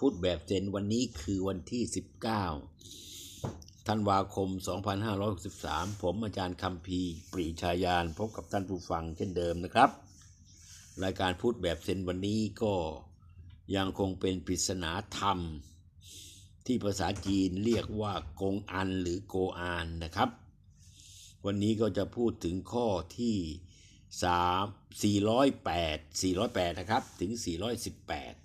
พูดแบบเซนวันนี้คือวันที่ 19 ธันวาคม 2563 ผมอาจารย์คำพีปรีชายาน พบกับท่านผู้ฟังเช่นเดิมนะครับ รายการพูดแบบเซนวันนี้ก็ยังคงเป็นปริศนาธรรม ที่ภาษาจีนเรียกว่ากงอันหรือโกอานนะครับ วันนี้ก็จะพูดถึงข้อที่ 3 408 408 นะครับ ถึง 418อืม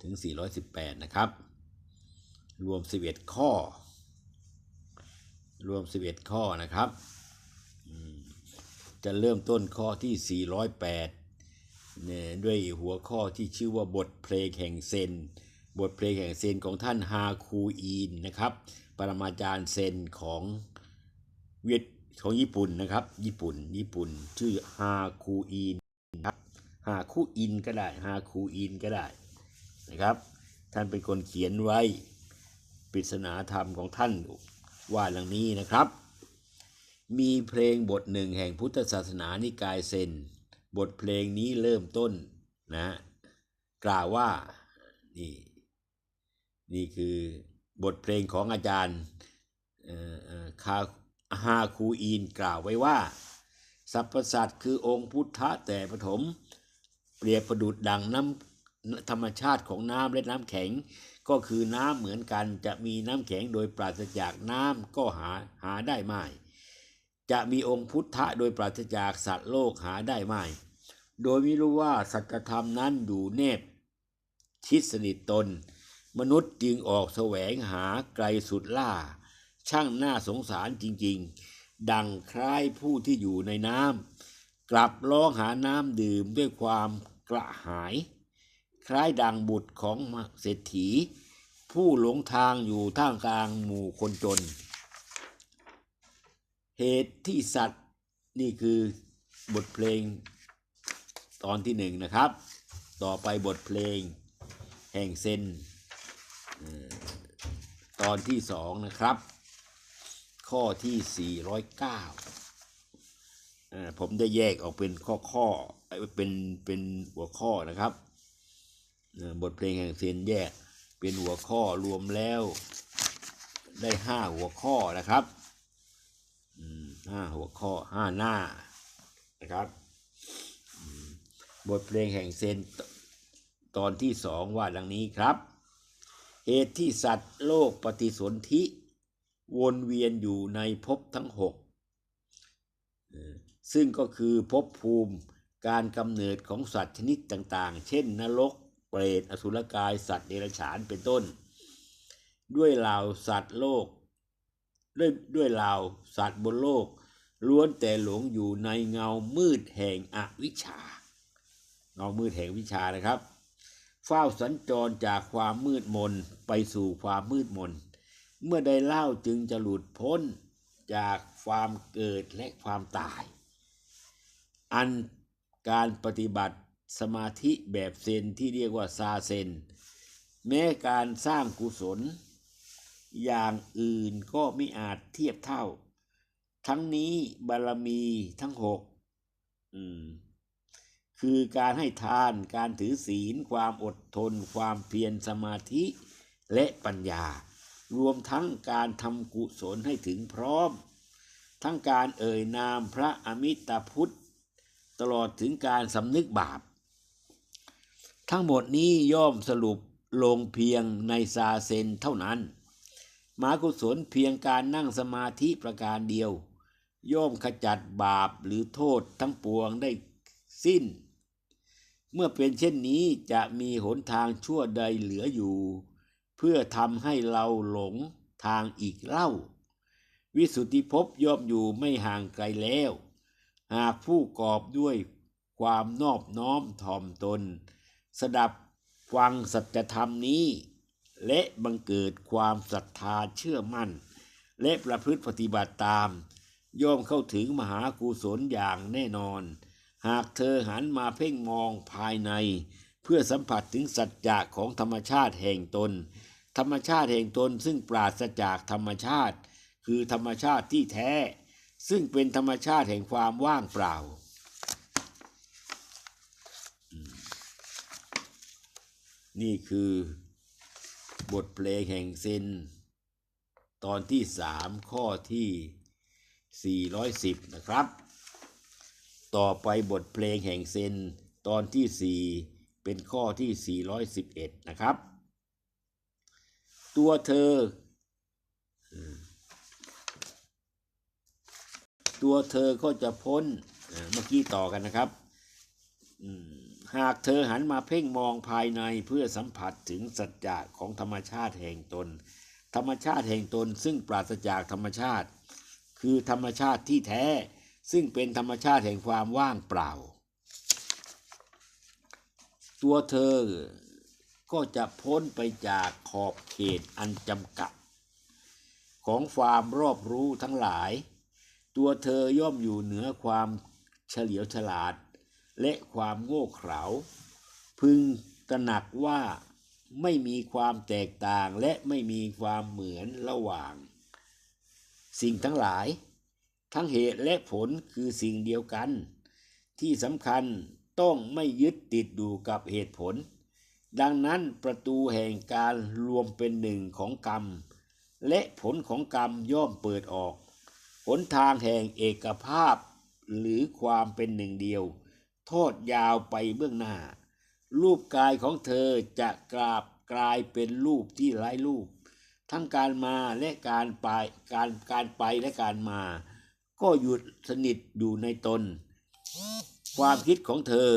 ถึง 418 นะครับ รวม 11 ข้อ รวม 11 ข้อนะครับจะเริ่มต้นข้อที่ 408เนี่ยด้วยหัวข้อที่ชื่อว่าบทเพลงแห่งเซน บทเพลงแห่งเซนของท่านฮาคูอีนนะครับ ปรมาจารย์เซนของเวียดของญี่ปุ่นนะครับ ญี่ปุ่น ญี่ปุ่น ชื่อฮาคูอีนครับ ฮาคูอินก็ได้ฮาคูอินก็ได้นะครับ ท่านเป็นคนเขียนไว้ปริศนาธรรมของท่านว่าดังนี้นะครับ มีเพลงบทหนึ่งแห่งพุทธศาสนานิกายเซนบทเพลงนี้เริ่มต้นนะกล่าวว่านี่นี่คือบทเพลงของอาจารย์คาฮาคูอินกล่าวไว้ว่า สรรพสัตว์คือองค์พุทธะแต่ปฐม เปรียบประดุดดังน้ำธรรมชาติของน้ำและน้ำแข็ง ก็คือน้ำเหมือนกันจะมีน้ำแข็งโดยปราศจากน้ำก็หาหาได้ไม่ จะมีองค์พุทธะโดยปราศจากสัตว์โลกหาได้ไม่โดยไม่รู้ว่าสัจธรรมนั้นอยู่แนบชิดสนิทตน มนุษย์จึงออกแสวงหาไกลสุดล่า ช่างน่าสงสารจริงๆ ดังคล้ายผู้ที่อยู่ในน้ำกลับร้องหาน้ำดื่มด้วยความ กระหาย คล้ายดังบุตรของเศรษฐี ผู้หลงทางอยู่ท่ามกลางหมู่คนจน เหตุที่สัตว์นี่คือบทเพลงตอนที่หนึ่งนะครับ ต่อไปบทเพลงแห่งเซนตอนที่สองนะครับ ข้อที่ 409เอ่อผมได้แยกออกเป็นข้อข้อ เป็นเป็นหัวข้อนะครับ บทเพลงแห่งเซนแยกเป็นหัวข้อรวมแล้วได้ห้าหัวข้อนะครับห้าหัวข้อห้าหน้านะครับ บทเพลงแห่งเซนตตอนที่สองว่าดังนี้ครับ เหตุที่สัตว์โลกปฏิสนธิวนเวียนอยู่ในภพทั้งหกซึ่งก็คือภพภูมิ การกำเนิดของสัตว์ชนิดต่างๆ เช่น นรก เปรต อสุรกาย สัตว์เดรัจฉานเป็นต้น ด้วยเหล่าสัตว์โลก ด้วยด้วยเหล่าสัตว์บนโลก ล้วนแต่หลงอยู่ในเงามืดแห่งอวิชชา เงามืดแห่งวิชานะครับ เฝ้าสัญจรจากความมืดมนไปสู่ความมืดมน เมื่อได้เล่าจึงจะหลุดพ้นจากความเกิดและความตาย อัน การปฏิบัติสมาธิแบบเซนที่เรียกว่าซาเซน แม้การสร้างกุศล อย่างอื่นก็ไม่อาจเทียบเท่า ทั้งนี้บารมีทั้งหกคือการให้ทานการถือศีล ความอดทน ความเพียรสมาธิและปัญญา รวมทั้งการทำกุศลให้ถึงพร้อม ทั้งการเอ่ยนามพระอมิตาพุทธ ตลอดถึงการสำนึกบาป ทั้งหมดนี้ย่อมสรุปลงเพียงในซาเซนเท่านั้น มากุศลเพียงการนั่งสมาธิประการเดียว ย่อมขจัดบาปหรือโทษทั้งปวงได้สิ้น เมื่อเป็นเช่นนี้จะมีหนทางชั่วใดเหลืออยู่ เพื่อทำให้เราหลงทางอีกเล่า วิสุทธิภพย่อมอยู่ไม่ห่างไกลแล้ว หากผู้กอบด้วยความนอบน้อมถ่อมตน สดับฟังสัจธรรมนี้ และบังเกิดความศรัทธาเชื่อมั่น และประพฤติปฏิบัติตาม ย่อมเข้าถึงมหากุศลอย่างแน่นอน หากเธอหันมาเพ่งมองภายใน เพื่อสัมผัสถึงสัจจะของธรรมชาติแห่งตน ธรรมชาติแห่งตนซึ่งปราศจากธรรมชาติ คือธรรมชาติที่แท้ ซึ่งเป็นธรรมชาติแห่งความว่างเปล่า นี่คือบทเพลงแห่งเซน ตอนที่สามข้อที่ 410 นะครับ ต่อไปบทเพลงแห่งเซน ตอนที่4เป็นข้อที่ 411 นะครับ ตัวเธอ ตัวเธอก็จะพ้นเมื่อกี้ต่อกันนะครับหากเธอหันมาเพ่งมองภายในเพื่อสัมผัสถึงสัจจะของธรรมชาติแห่งตน ธรรมชาติแห่งตนซึ่งปราศจากธรรมชาติ คือธรรมชาติที่แท้ ซึ่งเป็นธรรมชาติแห่งความว่างเปล่า ตัวเธอก็จะพ้นไปจากขอบเขตอันจำกัด ของความรอบรู้ทั้งหลาย ตัวเธอย่อมอยู่เหนือความเฉลียวฉลาด และความโง่เขลา พึงตระหนักว่าไม่มีความแตกต่างและไม่มีความเหมือนระหว่าง สิ่งทั้งหลาย ทั้งเหตุและผลคือสิ่งเดียวกัน ที่สำคัญต้องไม่ยึดติดอยู่กับเหตุผล ดังนั้นประตูแห่งการรวมเป็นหนึ่งของกรรม และผลของกรรมย่อมเปิดออก หนทางแห่งเอกภาพ หรือความเป็นหนึ่งเดียวโทษยาวไปเบื้องหน้า รูปกายของเธอจะกราบกลายเป็นรูปที่ไร้รูป ทั้งการมาและการไปการการไปและการมา ก็หยุดสนิทอยู่ในตน ความคิดของเธอ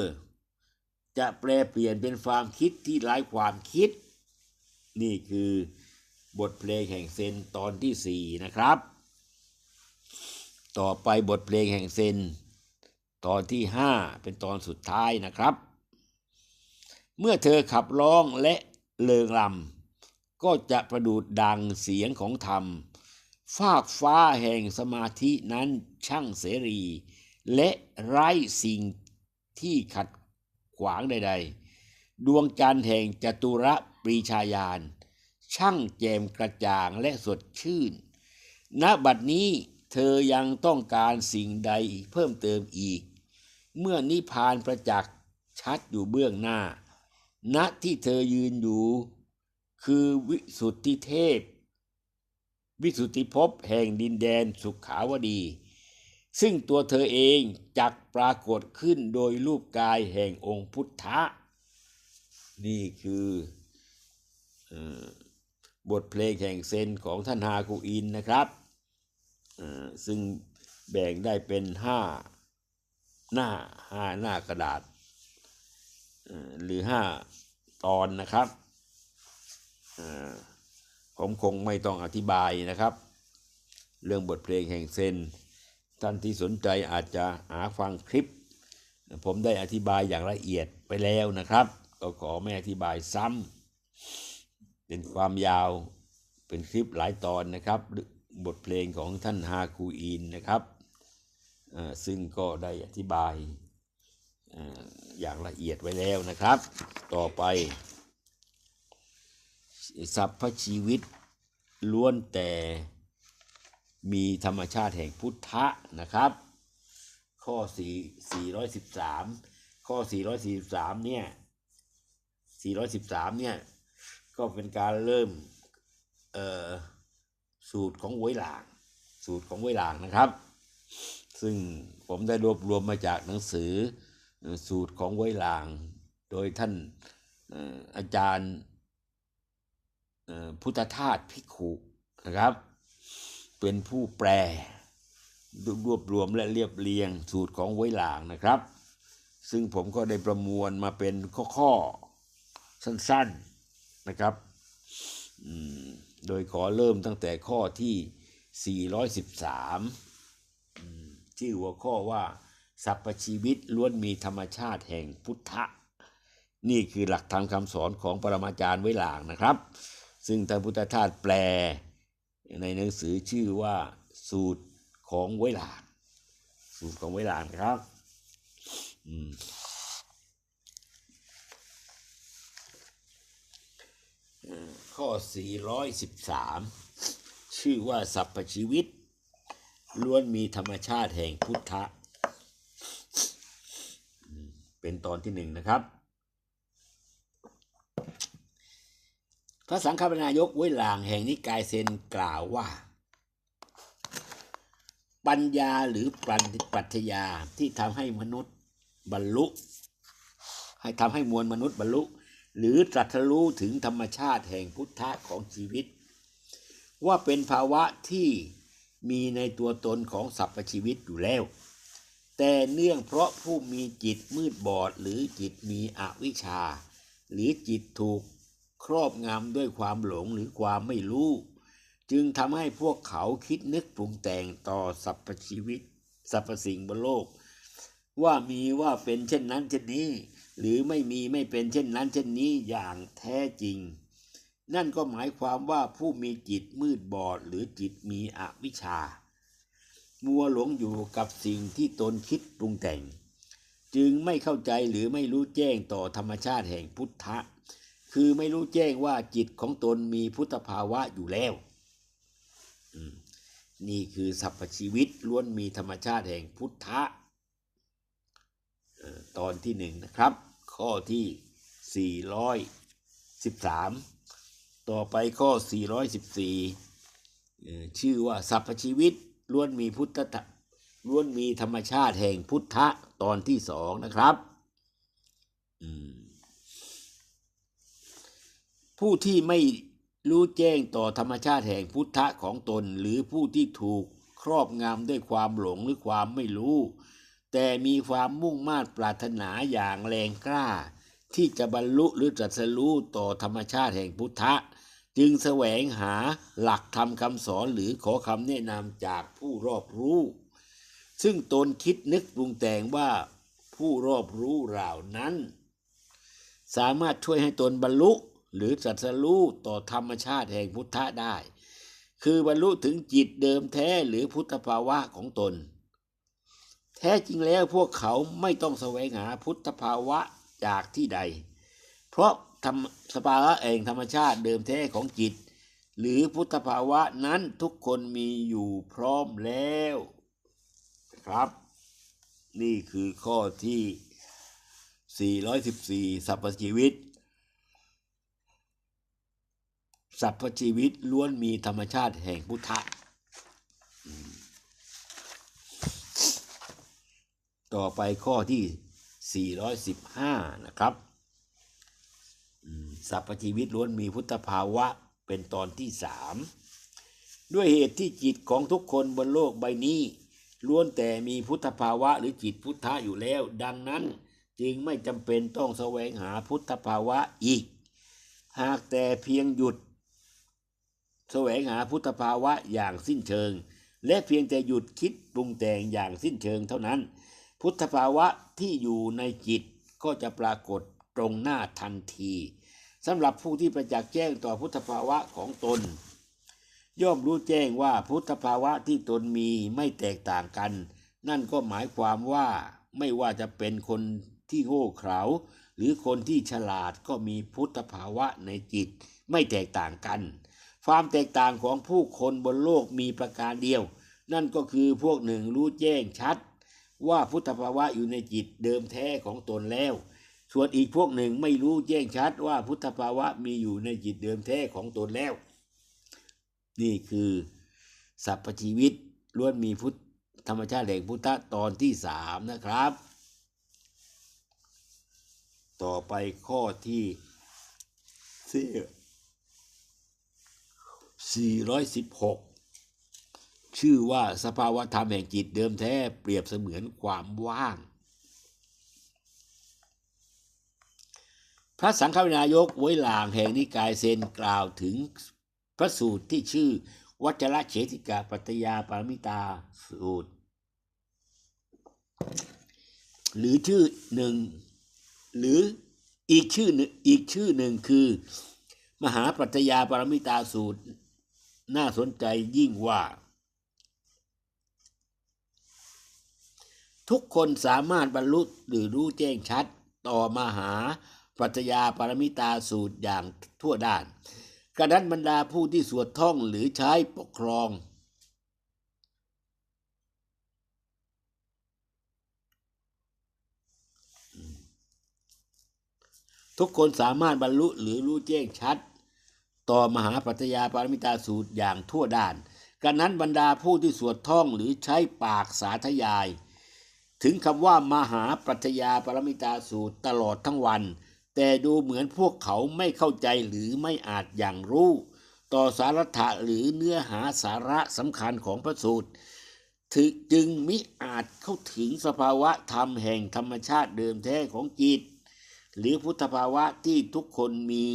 จะแปลเปลี่ยนเป็นความคิดที่ไร้ความคิด นี่คือบทเพลงแห่งเซนตอนที่สี่นะครับ ต่อไปบทเพลงแห่งเซน ตอนที่ห้าเป็นตอนสุดท้ายนะครับ เมื่อเธอขับร้องและเลิงลำก็จะประดุดดังเสียงของธรรม ฟากฟ้าแห่งสมาธินั้นช่างเสรี และไร้สิ่งที่ขัดขวางใด ๆ ดวงจันทร์แห่งจตุรปรีชายาน ช่างแจ่มกระจ่างและสดชื่น ณบัดนี้ เธอยังต้องการสิ่งใดเพิ่มเติมอีก เมื่อนิพานประจักษ์ชัดอยู่เบื้องหน้า ณที่เธอยืนอยู่ คือวิสุทธิเทพ วิสุทธิภพแห่งดินแดนสุขาวดี ซึ่งตัวเธอเองจักปรากฏขึ้นโดยรูปกายแห่งองค์พุทธะ นี่คืออบทเพลงแห่งเซนของท่านฮาคูอินนะครับ ซึ่งแบ่งได้เป็นห้าหน้าห้าหน้ากระดาษ หรือห้าตอนนะครับ ผมคงไม่ต้องอธิบายนะครับ เรื่องบทเพลงแห่งเซนท่านที่สนใจอาจจะหาฟังคลิป ผมได้อธิบายอย่างละเอียดไปแล้วนะครับ ก็ขอไม่อธิบายซ้ำเป็นความยาวเป็นคลิปหลายตอนนะครับ บทเพลงของท่านฮาคูอินนะครับอ่าซึ่งก็ได้อธิบายอ่าอย่างละเอียดไว้แล้วนะครับ ต่อไปสรรพชีวิตล้วนแต่มีธรรมชาติแห่งพุทธะนะครับ ข้อ 4 413 ข้อ443เนี่ย 413 เนี่ย ก็เป็นการเริ่ม เอ่อ สูตรของไวยหลาง สูตรของไวยหลางนะครับ ซึ่งผมได้รวบรวมมาจากหนังสือสูตรของไวยหลาง โดยท่านอาจารย์พุทธทาสพิขุนะครับ เป็นผู้แปลรวบรวมและเรียบเรียงสูตรของไว้หลางนะครับ ซึ่งผมก็ได้ประมวลมาเป็นข้อๆสั้นๆนะครับอืม โดยขอเริ่มตั้งแต่ข้อที่ 413อืมชื่อหัวข้อว่าสรรพชีวิตล้วนมีธรรมชาติแห่งพุทธะ นี่คือหลักธรรมคำสอนของปรมาจารย์ไว้หลางนะครับ ซึ่งท่านพุทธทาสแปลในหนังสือชื่อว่าสูตรของไวหลางสูตรของไวหลางนครับอืม ข้อ 413 ชื่อว่าสรรพชีวิต ล้วนมีธรรมชาติแห่งพุทธะ เป็นตอนที่หนึ่งนะครับ พระสังฆนายกเว้หลางแห่งนิกายเซนกล่าวว่า ปัญญาหรือปัญปรัชญาที่ทำให้มนุษย์บรรลุ ให้ทำให้มวลมนุษย์บรรลุ หรือตรัสรู้ถึงธรรมชาติแห่งพุทธะของชีวิต ว่าเป็นภาวะที่มีในตัวตนของสรรพชีวิตอยู่แล้ว แต่เนื่องเพราะผู้มีจิตมืดบอดหรือจิตมีอวิชชา หรือจิตถูกครอบงำด้วยความหลงหรือความไม่รู้ จึงทำให้พวกเขาคิดนึกปรุงแต่งต่อสรรพชีวิตสรรพสิ่งบนโลก ว่ามีว่าเป็นเช่นนั้นเช่นนี้ หรือไม่มีไม่เป็นเช่นนั้นเช่นนี้อย่างแท้จริง นั่นก็หมายความว่าผู้มีจิตมืดบอดหรือจิตมีอวิชชา มัวหลงอยู่กับสิ่งที่ตนคิดปรุงแต่ง จึงไม่เข้าใจหรือไม่รู้แจ้งต่อธรรมชาติแห่งพุทธะ คือไม่รู้แจ้งว่าจิตของตนมีพุทธภาวะอยู่แล้วนี่คือสรรพชีวิตล้วนมีธรรมชาติแห่งพุทธะ ตอนที่หนึ่งนะครับ ข้อที่ 413 ต่อไปข้อ 414อ่อชื่อว่าสรรพชีวิตล้วนมีพุทธะล้วนมีธรรมชาติแห่งพุทธะตอนที่สองนะครับ ผู้ที่ไม่รู้แจ้งต่อธรรมชาติแห่งพุทธะของตน หรือผู้ที่ถูกครอบงำด้วยความหลงหรือความไม่รู้ แต่มีความมุ่งมา่ปรารถนาอย่างแรงกล้า ที่จะบรรลุหรือตรัสรู้ต่อธรรมชาติแห่งพุทธะ จึงแสวงหาหลักธรรมคำสอนหรือขอคำแนะนำจากผู้รอบรู้ ซึ่งตนคิดนึกปรุงแต่งว่าผู้รอบรู้เหล่านั้น สามารถช่วยให้ตนบรรลุหรือตรัสรู้ต่อธรรมชาติแห่งพุทธะได้ คือบรรลุถึงจิตเดิมแท้หรือพุทธภาวะของตน แท้จริงแล้วพวกเขาไม่ต้องแสวงหาพุทธภาวะจากที่ใด เพราะธรรมสภาวะแห่งธรรมชาติเดิมแท้ของจิต หรือพุทธภาวะนั้นทุกคนมีอยู่พร้อมแล้วครับ นี่คือข้อที่ 414สรรพชีวิตสรรพชีวิตล้วนมีธรรมชาติแห่งพุทธะอืม ต่อไปข้อที่ 415 นะครับสรรพชีวิตล้วนมีพุทธภาวะเป็นตอนที่สามด้วยเหตุที่จิตของทุกคนบนโลกใบนี้ ล้วนแต่มีพุทธภาวะหรือจิตพุทธะอยู่แล้ว ดังนั้นจึงไม่จำเป็นต้องแสวงหาพุทธภาวะอีก หากแต่เพียงหยุด แสวงหาพุทธภาวะอย่างสิ้นเชิง และเพียงแต่หยุดคิดปรุงแต่งอย่างสิ้นเชิงเท่านั้น พุทธภาวะที่อยู่ในจิตก็จะปรากฏตรงหน้าทันทีสำหรับผู้ที่ประจักษ์แจ้งต่อพุทธภาวะของตน ย่อมรู้แจ้งว่าพุทธภาวะที่ตนมีไม่แตกต่างกัน นั่นก็หมายความว่าไม่ว่าจะเป็นคนที่โง่เขลาหรือคนที่ฉลาดก็มีพุทธภาวะในจิต ไม่แตกต่างกัน ความแตกต่างของผู้คนบนโลกมีประการเดียว นั่นก็คือพวกหนึ่งรู้แจ้งชัด ว่าพุทธภาวะอยู่ในจิตเดิมแท้ของตนแล้ว ส่วนอีกพวกหนึ่งไม่รู้แจ้งชัดว่าพุทธภาวะมีอยู่ในจิตเดิมแท้ของตนแล้ว นี่คือสรรพชีวิตล้วนมีพุทธธรรมชาติแห่งพุทธะตอนที่สามนะครับ ต่อไปข้อที่สี่สี่ร้อยสิบหก ชื่อว่าสภาวะธรรมแห่งจิตเดิมแท้เปรียบเสมือนความว่าง พระสังฆวินายกไว้หลางแห่งนิกายเซนกล่าวถึงพระสูตรที่ชื่อ วัจระเฉติกาปัตยาปารมิตาสูตร หรือชื่อหนึ่งหรืออีกชื่อหนึ่งอีกชื่อหนึ่งคือ มหาปรัชญาปารมิตาสูตร น่าสนใจยิ่งว่า ทุกคนสามารถบรรลุหรือรู้แจ้งชัด ต่อมหาปรัชญาปรมิตาสูตรอย่างทั่วด้านกระนั้นบรรดาผู้ที่สวดท่องหรือใช้ปกครอง ทุกคนสามารถบรรลุหรือรู้แจ้งชัด ต่อมหาปรัชญาปรมิตาสูตรอย่างทั่วด้านกันนั้นบรรดาผู้ที่สวดท่องหรือใช้ปากสาธยาย ถึงคำว่ามหาปรัชญาปรมิตาสูตรตลอดทั้งวัน แต่ดูเหมือนพวกเขาไม่เข้าใจหรือไม่อาจอย่างรู้ ต่อสาระหรือเนื้อหาสาระสำคัญของพระสูตรถึงจึงมิอาจเข้าถึงสภาวะธรรมแห่งธรรมชาติเดิมแท้ของจิต หรือพุทธภาวะที่ทุกคนมี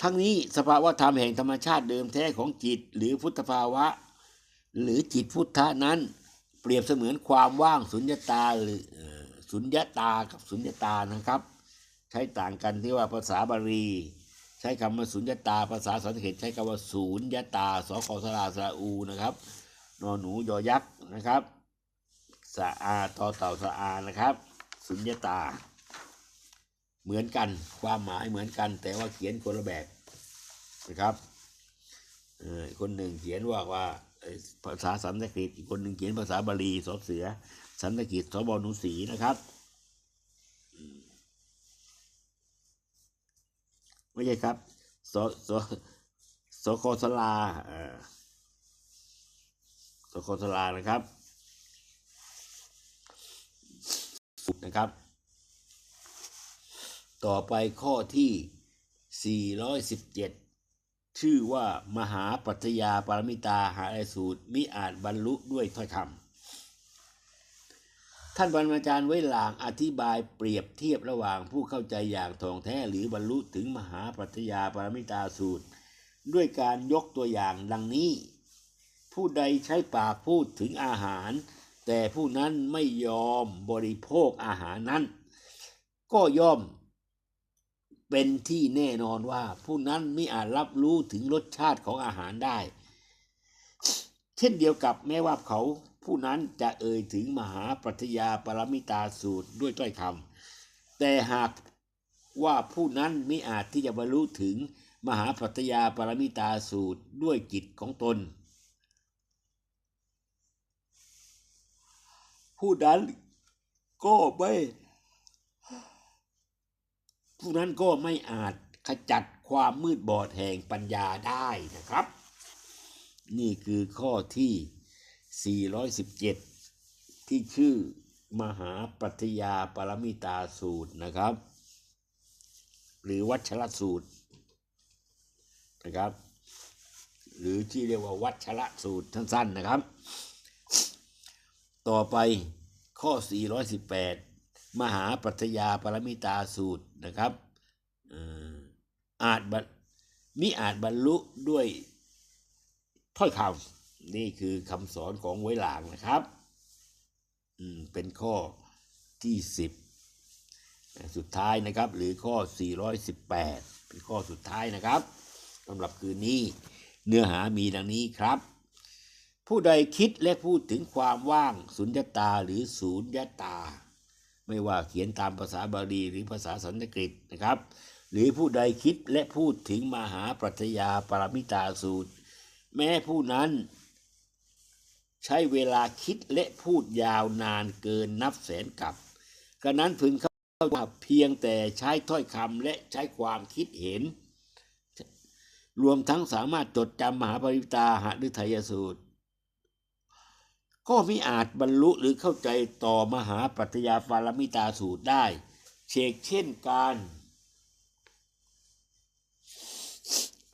ทั้งนี้สภาวะธรรมแห่งธรรมชาติเดิมแท้ของจิต หรือพุทธภาวะ หรือจิตพุทธะนั้น เปรียบเสมือนความว่างสุญญตาหรือสุญญตากับสุญญตานะครับ ใช้ต่างกันที่ว่าภาษาบาลีใช้คำว่าสุญญตา ภาษาสันสกฤตใช้คำว่าศูนยตาสคสลาสระอูนะครับนอนหนูยอยักษ์นะครับสะอาตอเต่าสะอานะครับ สุญญตา เหมือนกันความหมายเหมือนกัน แต่ว่าเขียนคนละแบบนะครับคนหนึ่งเขียนว่าว่า ภาษาสันสกฤตอีกคนหนึ่งเขียนภาษาบาลีสอบเสือ สันสกฤตสบอนุสีนะครับไม่ใช่ครับสสสคสลาเอ่อสคสลานะครับนะครับ ต่อไปข้อที่ 417 ชื่อว่ามหาปัจยาปรมิตาหาไอสูตรมิอาจบรรลุด้วยถ้อยคำท่านบรรณาจารย์ไว้หลางอธิบายเปรียบเทียบระหว่างผู้เข้าใจอย่างถ่องแท้หรือบรรลุถึงมหาปัจยาปรมิตาสูตร ด้วยการยกตัวอย่างดังนี้ ผู้ใดใช้ปากพูดถึงอาหาร แต่ผู้นั้นไม่ยอมบริโภคอาหารนั้น ก็ย่อม เป็นที่แน่นอนว่า ผู้นั้นไม่อาจรับรู้ถึงรสชาติของอาหารได้ เช่นเดียวกับแม้ว่าเขาผู้นั้นจะเอ่ยถึงมหาปรัชญาปรมิตาสูตรด้วยถ้อยคำแต่หากว่าผู้นั้นไม่อาจที่จะบรรลุถึงมหาปรัชญาปรมิตาสูตรด้วยจิตของตน ผู้นั้นก็ไม่ ผู้นั้นก็ไม่อาจขจัดความมืดบอดแห่งปัญญาได้นะครับ นี่คือข้อที่ 417 ที่ชื่อมหาปรัชญาปรมิตาสูตรนะครับ หรือวัชรสูตรนะครับ หรือที่เรียกว่าวัชรสูตรสั้นๆนะครับ ต่อไปข้อ 418 มหาปรัชญาปรมิตาสูตรนะครับอ่าจบมิอาจบรรลุด้วยถ้อยคำนี่คือคำสอนของไวหลางนะครับอืมเป็นข้อที่10สุดท้ายนะครับ หรือข้อ 418 เป็นข้อสุดท้ายนะครับสำหรับคืนนี้เนื้อหามีดังนี้ครับ ผู้ใดคิดและพูดถึงความว่างสุญญตาหรือศูนยตา ไม่ว่าเขียนตามภาษาบาลีหรือภาษาสันสกฤตนะครับ หรือผู้ใดคิดและพูดถึงมหาปรัชญาปรมิตาสูตร แม้ผู้นั้น ใช้เวลาคิดและพูดยาวนานเกินนับแสนกับกระนั้นพึงเข้าว่าเพียงแต่ใช้ถ้อยคำและใช้ความคิดเห็น รวมทั้งสามารถจดจำมหาปริตาหฤทัยสูตร ก็มิอาจบรรลุหรือเข้าใจต่อมหาปรัชญาปารมิตาสูตรได้ เชกเช่นการ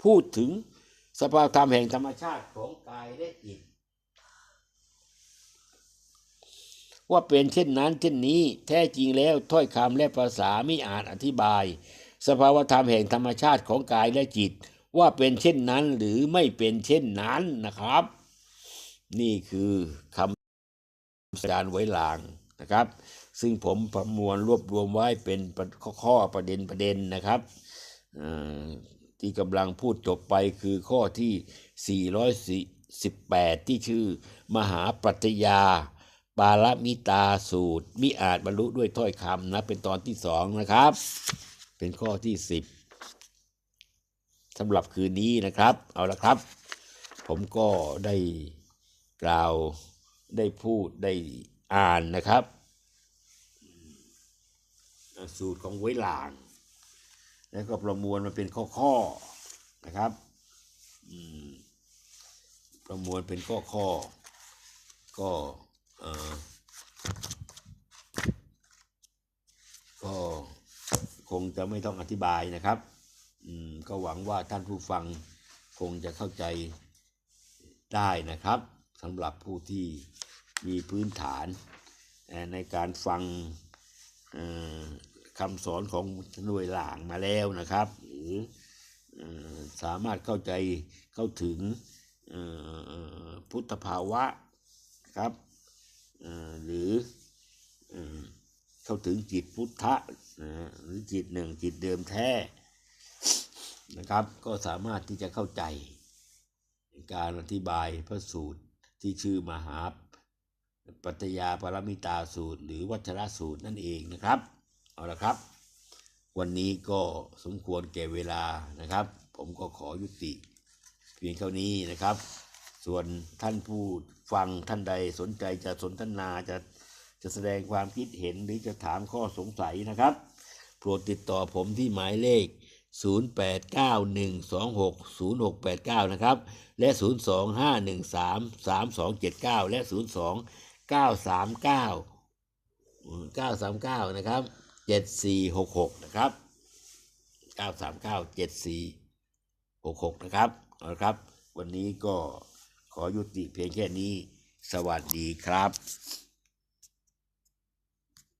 พูดถึงสภาพธรรมแห่งธรรมชาติของกายและจิตว่าเป็นเช่นนั้นเช่นนี้แท้จริงแล้วถ้อยคำและภาษาไม่อาจอธิบาย สภาวธรรมแห่งธรรมชาติของกายและจิต ว่าเป็นเช่นนั้นหรือไม่เป็นเช่นนั้นนะครับ นี่คือคำอาจารไว้ลางนะครับ ซึ่งผมประมวลรวบรวมไว้เป็นข้อประเด็นประเด็นนะครับที่กำลังพูดจบไปคือข้อที่ 418 ที่ชื่อ มหาปรัชญา ปารมิตาสูตร มิอาจบรรลุด้วยถ้อยคำนะ เป็นตอนที่สองนะครับ เป็นข้อที่ 10สำหรับคืนนี้นะครับ เอาละครับ ผมก็ได้ กล่าวได้พูดได้อ่านนะครับ สูตรของไว้หลาง แล้วก็ประมวลมาเป็นข้อๆนะครับประมวลเป็นข้อๆก็เออก็คงจะไม่ต้องอธิบายนะครับก็หวังว่าท่านผู้ฟังคงจะเข้าใจได้นะครับ สำหรับผู้ที่มีพื้นฐานในการฟังคำสอนของหน่วยหลางมาแล้วนะครับ หรืออสามารถเข้าใจเข้าถึงพุทธภาวะครับหรือเอ่อเข้าถึงจิตพุทธะหรือจิตหนึ่งจิตเดิมแท้นะครับ ก็สามารถที่จะเข้าใจการอธิบายพระสูตร ที่ชื่อมหาปัตยาปรมิตาสูตร หรือวัชรสูตรนั่นเองนะครับ เอาละครับ วันนี้ก็สมควรแก่เวลานะครับ ผมก็ขอยุติเพียงเท่านี้นะครับ ส่วนท่านผู้ฟังท่านใดสนใจจะสนทนาจะจะแสดงความคิดเห็นหรือจะถามข้อสงสัยนะครับ โปรดติดต่อผมที่หมายเลข 0891260689 นะครับ และ 025133279 และ 02939 939 นะครับ 7466 นะครับ 939 7466 นะครับเอาละครับ วันนี้ก็ขอยุติเพียงแค่นี้ สวัสดีครับ